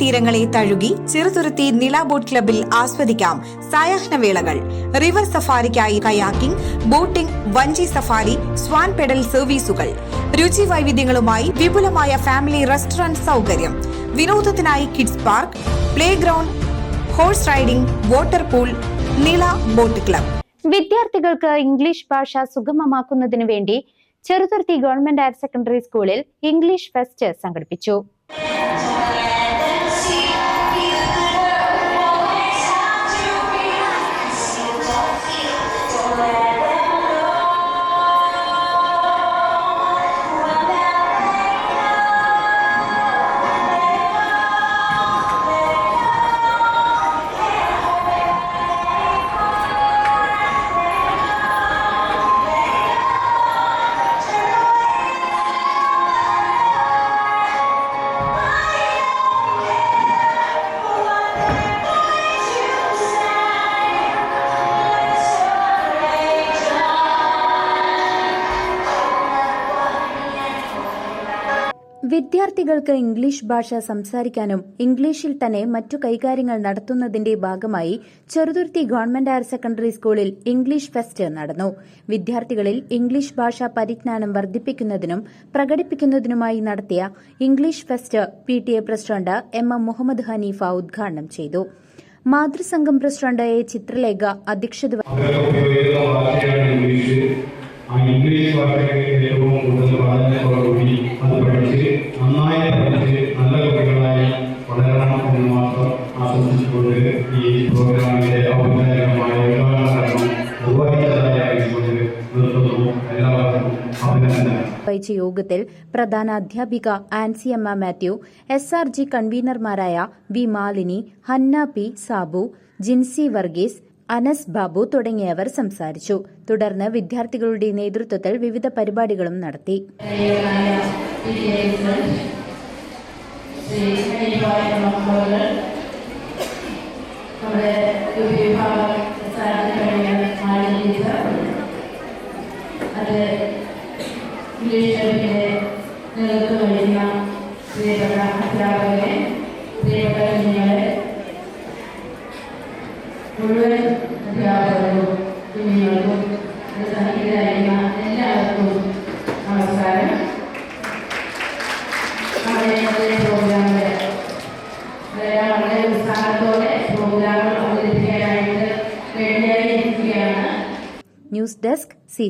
തീരങ്ങളെ തഴുകി ചെറുതുരുത്തി നില ബോട്ട് ക്ലബിൽ ആസ്വദിക്കാം സായാഹ്നവേളകൾ റിവർ സഫാരിക്കായി കയാക്കിംഗ് ബോട്ടിംഗ് വഞ്ചി സഫാരി സ്വാൻ പെഡൽ സർവീസുകൾ. രുചി വൈവിധ്യങ്ങളുമായി വിപുലമായ ഫാമിലി റെസ്റ്റോറന്റ് സൗകര്യം. വിനോദത്തിനായി kids park play ground horse riding water pool Nila boat club. വിദ്യാർത്ഥികൾക്ക് ഇംഗ്ലീഷ് ഭാഷ സുഗമമാക്കുന്നതിനു വേണ്ടി ചെറുതുരുത്തി ഗവൺമെന്റ് ഹയർ സെക്കൻഡറി സ്കൂളിൽ ഇംഗ്ലീഷ് ഫെസ്റ്റ് സംഘടിപ്പിച്ചു. വിദ്യാർത്ഥികൾക്ക് ഇംഗ്ലീഷ് ഭാഷ സംസാരിക്കാനും ഇംഗ്ലീഷിൽ തന്നെ മറ്റു കൈകാര്യങ്ങൾ നടത്തുന്നതിന്റെ ഭാഗമായി ചെറുതുരുത്തി ഗവൺമെന്റ് ഹയർ സെക്കൻഡറി സ്കൂളിൽ ഇംഗ്ലീഷ് ഫെസ്റ്റ് നടന്നു. വിദ്യാർത്ഥികളിൽ ഇംഗ്ലീഷ് ഭാഷാ പരിജ്ഞാനം വർദ്ധിപ്പിക്കുന്നതിനും പ്രകടിപ്പിക്കുന്നതിനുമായി നടത്തിയ English fest P T A president M M Muhammad Haneefa ഉദ്ഘാടനം ചെയ്തു. മാതൃസംഘം പ്രസിഡന്റ് എ ചിത്രലേഖ അധ്യക്ഷത വഹിച്ച യോഗത്തിൽ പ്രധാന അധ്യാപിക Ancyamma Mathew S R G കൺവീനർമാരായ V Malini Hanna P Sabu Jincy Varghese Anas Babu തുടങ്ങിയവർ സംസാരിച്ചു. തുടർന്ന് വിദ്യാർത്ഥികളുടെ നേതൃത്വത്തിൽ വിവിധ പരിപാടികളും നടത്തി. നമ്മുടെ നേതൃത്വം വഹിക്കുന്ന പ്രിയപ്പെട്ട അധ്യാപകരെ പ്രിയപ്പെട്ട കുഞ്ഞുങ്ങളെ മുഴുവൻ അധ്യാപകർക്കും കുഞ്ഞുങ്ങൾക്കും ഇത് സന്നിഹിതരായിരുന്ന എല്ലാവർക്കും നമസ്കാരം നമ്മുടെ ഇന്നത്തെ പ്രോഗ്രാമില് വളരെ വളരെ ഉത്സാഹത്തോടെ പ്രോഗ്രാമുകൾ അവതരിപ്പിക്കാനായിട്ട് റെഡിയായിരിക്കുകയാണ് ന്യൂസ് ഡെസ്ക് സി